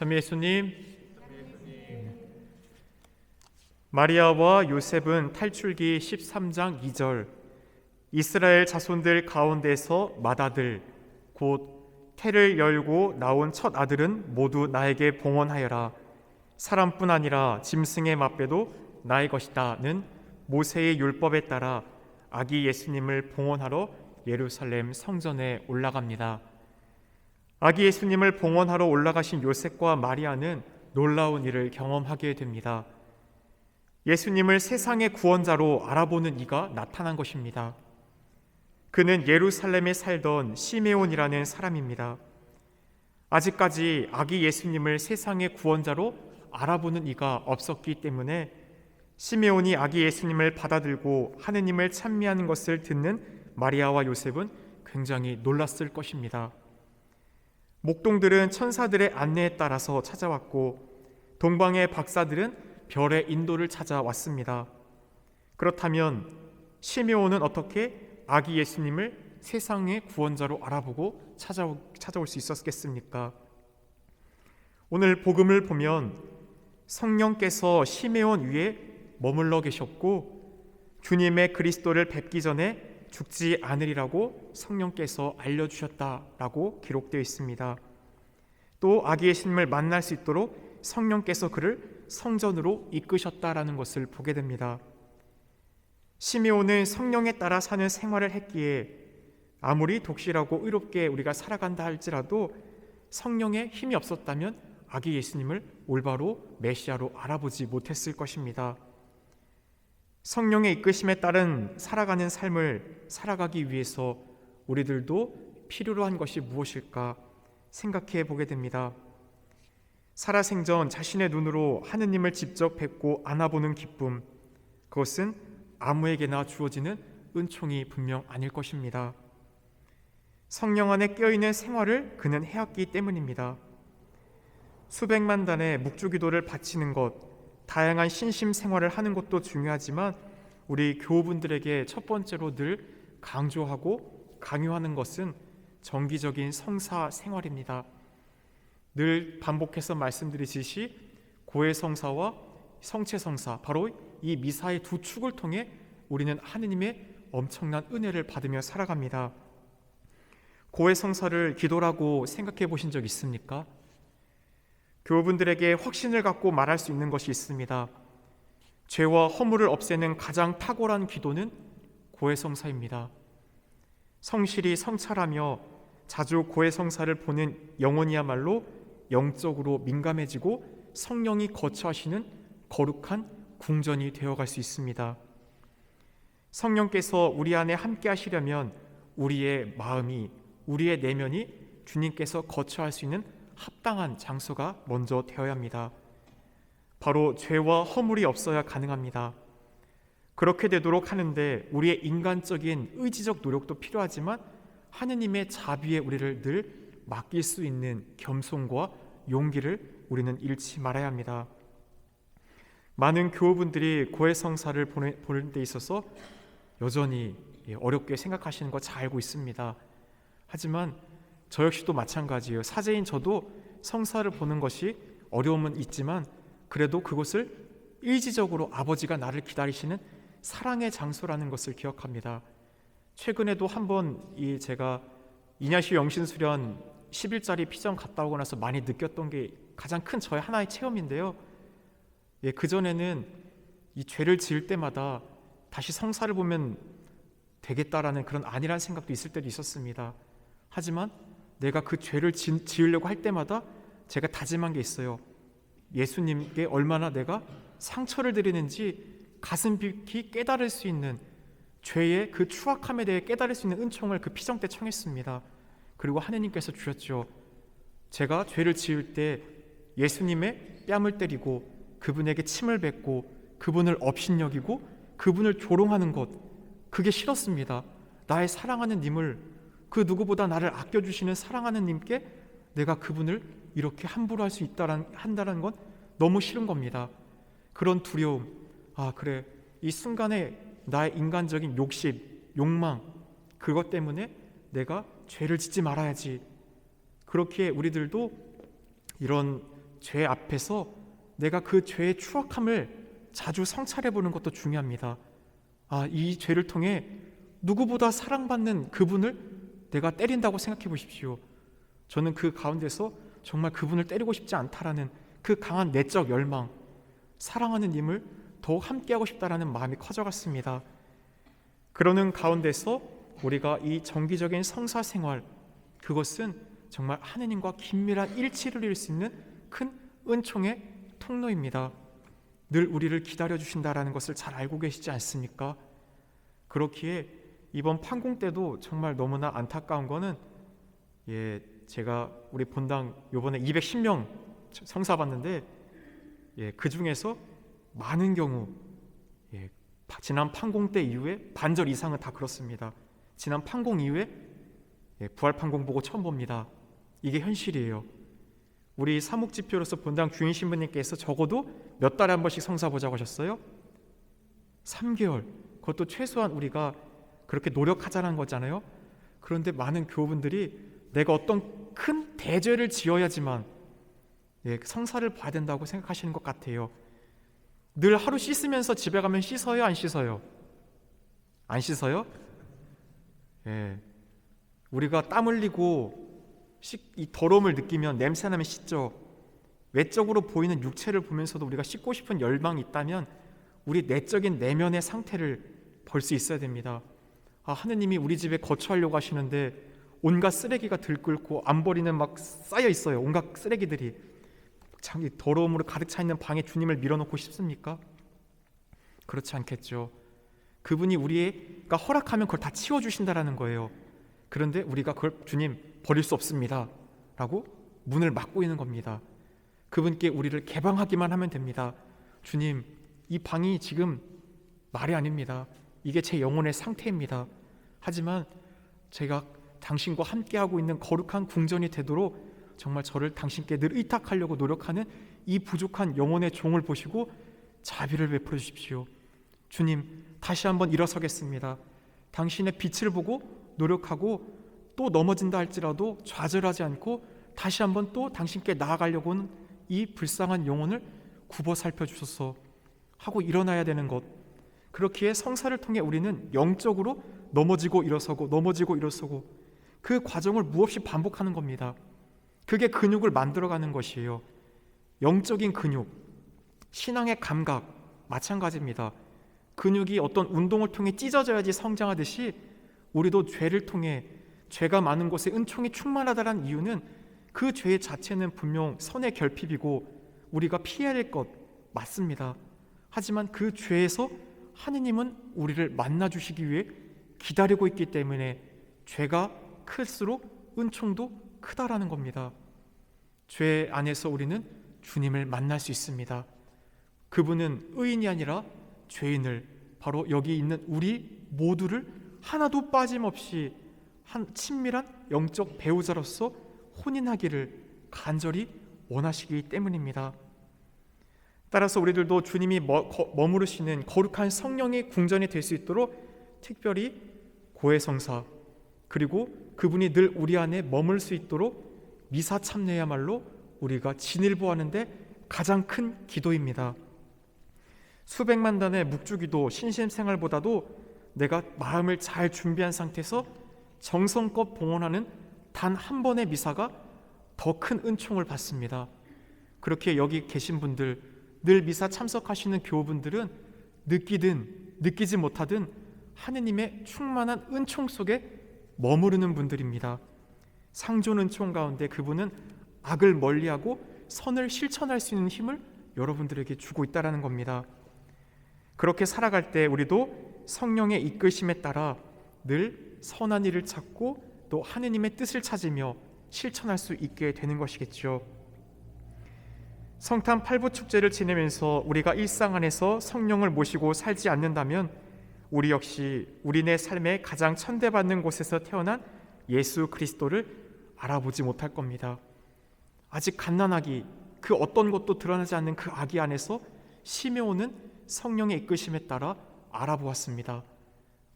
참 예수님. 마리아와 요셉은 탈출기 13장 2절. 이스라엘 자손들 가운데서 맏아들 곧 태를 열고 나온 첫 아들은 모두 나에게 봉헌하여라. 사람뿐 아니라 짐승의 맛배도 나의 것이다는 모세의 율법에 따라 아기 예수님을 봉헌하러 예루살렘 성전에 올라갑니다. 아기 예수님을 봉헌하러 올라가신 요셉과 마리아는 놀라운 일을 경험하게 됩니다. 예수님을 세상의 구원자로 알아보는 이가 나타난 것입니다. 그는 예루살렘에 살던 시메온이라는 사람입니다. 아직까지 아기 예수님을 세상의 구원자로 알아보는 이가 없었기 때문에 시메온이 아기 예수님을 받아들고 하느님을 찬미하는 것을 듣는 마리아와 요셉은 굉장히 놀랐을 것입니다. 목동들은 천사들의 안내에 따라서 찾아왔고 동방의 박사들은 별의 인도를 찾아왔습니다. 그렇다면 시메온은 어떻게 아기 예수님을 세상의 구원자로 알아보고 찾아오, 찾아올 수 있었겠습니까? 오늘 복음을 보면 성령께서 시메온 위에 머물러 계셨고 주님의 그리스도를 뵙기 전에 죽지 않으리라고 성령께서 알려주셨다라고 기록되어 있습니다. 또 아기 예수님을 만날 수 있도록 성령께서 그를 성전으로 이끄셨다라는 것을 보게 됩니다. 시메온은 성령에 따라 사는 생활을 했기에 아무리 독실하고 의롭게 우리가 살아간다 할지라도 성령의 힘이 없었다면 아기 예수님을 올바로 메시아로 알아보지 못했을 것입니다. 성령의 이끄심에 따른 살아가는 삶을 살아가기 위해서 우리들도 필요로 한 것이 무엇일까 생각해 보게 됩니다. 살아생전 자신의 눈으로 하느님을 직접 뵙고 안아보는 기쁨, 그것은 아무에게나 주어지는 은총이 분명 아닐 것입니다. 성령 안에 껴있는 생활을 그는 해왔기 때문입니다. 수백만 단의 묵주기도를 바치는 것, 다양한 신심 생활을 하는 것도 중요하지만 우리 교우분들에게 첫 번째로 늘 강조하고 강요하는 것은 정기적인 성사 생활입니다. 늘 반복해서 말씀드리듯이 고해 성사와 성체 성사 바로 이 미사의 두 축을 통해 우리는 하느님의 엄청난 은혜를 받으며 살아갑니다. 고해 성사를 기도라고 생각해 보신 적 있습니까? 교우분들에게 확신을 갖고 말할 수 있는 것이 있습니다. 죄와 허물을 없애는 가장 탁월한 기도는 고해성사입니다. 성실히 성찰하며 자주 고해성사를 보는 영혼이야말로 영적으로 민감해지고 성령이 거처하시는 거룩한 궁전이 되어갈 수 있습니다. 성령께서 우리 안에 함께 하시려면 우리의 마음이 우리의 내면이 주님께서 거처할 수 있는 합당한 장소가 먼저 되어야 합니다. 바로 죄와 허물이 없어야 가능합니다. 그렇게 되도록 하는데 우리의 인간적인 의지적 노력도 필요하지만 하느님의 자비에 우리를 늘 맡길 수 있는 겸손과 용기를 우리는 잃지 말아야 합니다. 많은 교우분들이 고해성사를 보는 데 있어서 여전히 어렵게 생각하시는 거 잘 알고 있습니다. 하지만 저 역시도 마찬가지예요. 사제인 저도 성사를 보는 것이 어려움은 있지만 그래도 그것을 일지적으로 아버지가 나를 기다리시는 사랑의 장소라는 것을 기억합니다. 최근에도 한번 이 제가 이냐시 영신 수련 10일짜리 피정 갔다 오고 나서 많이 느꼈던 게 가장 큰 저의 하나의 체험인데요. 예, 그 전에는 이 죄를 지을 때마다 다시 성사를 보면 되겠다라는 그런 안일한 생각도 있을 때도 있었습니다. 하지만 내가 그 죄를 지으려고 할 때마다 제가 다짐한 게 있어요. 예수님께 얼마나 내가 상처를 드리는지 가슴 깊이 깨달을 수 있는 죄의 그 추악함에 대해 깨달을 수 있는 은총을 그 피정 때 청했습니다. 그리고 하느님께서 주셨죠. 제가 죄를 지을 때 예수님의 뺨을 때리고 그분에게 침을 뱉고 그분을 업신여기고 그분을 조롱하는 것 그게 싫었습니다. 나의 사랑하는 님을 그 누구보다 나를 아껴주시는 사랑하는 님께 내가 그분을 이렇게 함부로 할 수 있다는 한다는 건 너무 싫은 겁니다. 그런 두려움, 아 그래 이 순간에 나의 인간적인 욕심, 욕망 그것 때문에 내가 죄를 짓지 말아야지. 그렇게 우리들도 이런 죄 앞에서 내가 그 죄의 추악함을 자주 성찰해 보는 것도 중요합니다. 아, 이 죄를 통해 누구보다 사랑받는 그분을 내가 때린다고 생각해 보십시오. 저는 그 가운데서 정말 그분을 때리고 싶지 않다라는 그 강한 내적 열망, 사랑하는 님을 더욱 함께하고 싶다라는 마음이 커져갔습니다. 그러는 가운데서 우리가 이 정기적인 성사 생활 그것은 정말 하느님과 긴밀한 일치를 이룰 수 있는 큰 은총의 통로입니다. 늘 우리를 기다려 주신다라는 것을 잘 알고 계시지 않습니까? 그렇기에 이번 판공 때도 정말 너무나 안타까운 거는 예, 제가 우리 본당 요번에 210명 성사 받는데 예, 그 중에서 많은 경우 예, 지난 판공 때 이후에 반절 이상은 다 그렇습니다. 지난 판공 이후에 예, 부활 판공 보고 처음 봅니다. 이게 현실이에요. 우리 사목 지표로서 본당 주인 신부님께서 적어도 몇 달에 한 번씩 성사 보자고 하셨어요? 3개월. 그것도 최소한 우리가 그렇게 노력하자는 거잖아요. 그런데 많은 교우분들이 내가 어떤 큰 대죄를 지어야지만 예, 성사를 봐야 된다고 생각하시는 것 같아요. 늘 하루 씻으면서 집에 가면 씻어요, 안 씻어요? 안 씻어요? 예. 우리가 땀 흘리고 씻, 이 더러움을 느끼면 냄새 나면 씻죠. 외적으로 보이는 육체를 보면서도 우리가 씻고 싶은 열망이 있다면 우리 내적인 내면의 상태를 볼 수 있어야 됩니다. 아, 하느님이 우리 집에 거처하려고 하시는데 온갖 쓰레기가 들끓고 안 버리는 막 쌓여 있어요. 온갖 쓰레기들이 자기 더러움으로 가득 차 있는 방에 주님을 밀어놓고 싶습니까? 그렇지 않겠죠. 그분이 우리가 허락하면 그걸 다 치워 주신다라는 거예요. 그런데 우리가 그걸 주님 버릴 수 없습니다라고 문을 막고 있는 겁니다. 그분께 우리를 개방하기만 하면 됩니다. 주님, 이 방이 지금 말이 아닙니다. 이게 제 영혼의 상태입니다. 하지만 제가 당신과 함께하고 있는 거룩한 궁전이 되도록 정말 저를 당신께 늘 의탁하려고 노력하는 이 부족한 영혼의 종을 보시고 자비를 베풀어 주십시오. 주님, 다시 한번 일어서겠습니다. 당신의 빛을 보고 노력하고 또 넘어진다 할지라도 좌절하지 않고 다시 한번 또 당신께 나아가려고 하는 이 불쌍한 영혼을 굽어 살펴 주소서 하고 일어나야 되는 것. 그렇기에 성사를 통해 우리는 영적으로 넘어지고 일어서고 넘어지고 일어서고 그 과정을 무없이 반복하는 겁니다. 그게 근육을 만들어가는 것이에요. 영적인 근육, 신앙의 감각 마찬가지입니다. 근육이 어떤 운동을 통해 찢어져야지 성장하듯이 우리도 죄를 통해 죄가 많은 곳에 은총이 충만하다는 이유는 그 죄 자체는 분명 선의 결핍이고 우리가 피해야 될 것 맞습니다. 하지만 그 죄에서 하느님은 우리를 만나 주시기 위해 기다리고 있기 때문에 죄가 클수록 은총도 크다라는 겁니다. 죄 안에서 우리는 주님을 만날 수 있습니다. 그분은 의인이 아니라 죄인을 바로 여기 있는 우리 모두를 하나도 빠짐없이 한 친밀한 영적 배우자로서 혼인하기를 간절히 원하시기 때문입니다. 따라서 우리들도 주님이 머무르시는 거룩한 성령의 궁전이 될 수 있도록 특별히 고해성사 그리고 그분이 늘 우리 안에 머물 수 있도록 미사 참내야말로 우리가 진일보하는데 가장 큰 기도입니다. 수백만 단의 묵주기도 신심생활보다도 내가 마음을 잘 준비한 상태에서 정성껏 봉헌하는 단 한 번의 미사가 더 큰 은총을 받습니다. 그렇게 여기 계신 분들 늘 미사 참석하시는 교우분들은 느끼든 느끼지 못하든 하느님의 충만한 은총 속에 머무르는 분들입니다. 상존 은총 가운데 그분은 악을 멀리하고 선을 실천할 수 있는 힘을 여러분들에게 주고 있다라는 겁니다. 그렇게 살아갈 때 우리도 성령의 이끄심에 따라 늘 선한 일을 찾고 또 하느님의 뜻을 찾으며 실천할 수 있게 되는 것이겠죠. 성탄 팔부 축제를 지내면서 우리가 일상 안에서 성령을 모시고 살지 않는다면 우리 역시 우리네 삶의 가장 천대받는 곳에서 태어난 예수 그리스도를 알아보지 못할 겁니다. 아직 갓난아기 그 어떤 것도 드러나지 않는 그 아기 안에서 심해오는 성령의 이끄심에 따라 알아보았습니다.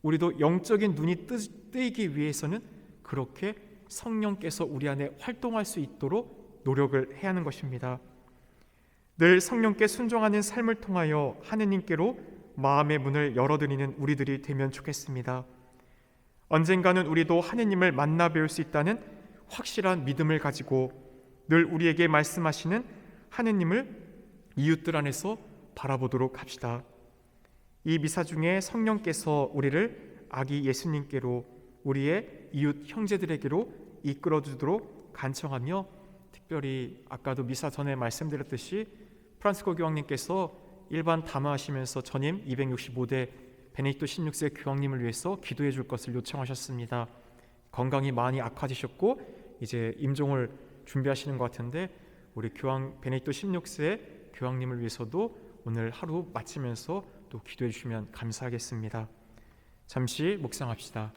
우리도 영적인 눈이 뜨이기 위해서는 그렇게 성령께서 우리 안에 활동할 수 있도록 노력을 해야 하는 것입니다. 늘 성령께 순종하는 삶을 통하여 하느님께로 마음의 문을 열어드리는 우리들이 되면 좋겠습니다. 언젠가는 우리도 하느님을 만나 뵐수 있다는 확실한 믿음을 가지고 늘 우리에게 말씀하시는 하느님을 이웃들 안에서 바라보도록 합시다. 이 미사 중에 성령께서 우리를 아기 예수님께로 우리의 이웃 형제들에게로 이끌어 주도록 간청하며 특별히 아까도 미사 전에 말씀드렸듯이 프란스코 교황님께서 일반 담화하시면서 전임 265대 베네딕토 16세 교황님을 위해서 기도해 줄 것을 요청하셨습니다. 건강이 많이 악화되셨고 이제 임종을 준비하시는 것 같은데 우리 교황 베네딕토 16세 교황님을 위해서도 오늘 하루 마치면서 또 기도해 주시면 감사하겠습니다. 잠시 묵상합시다.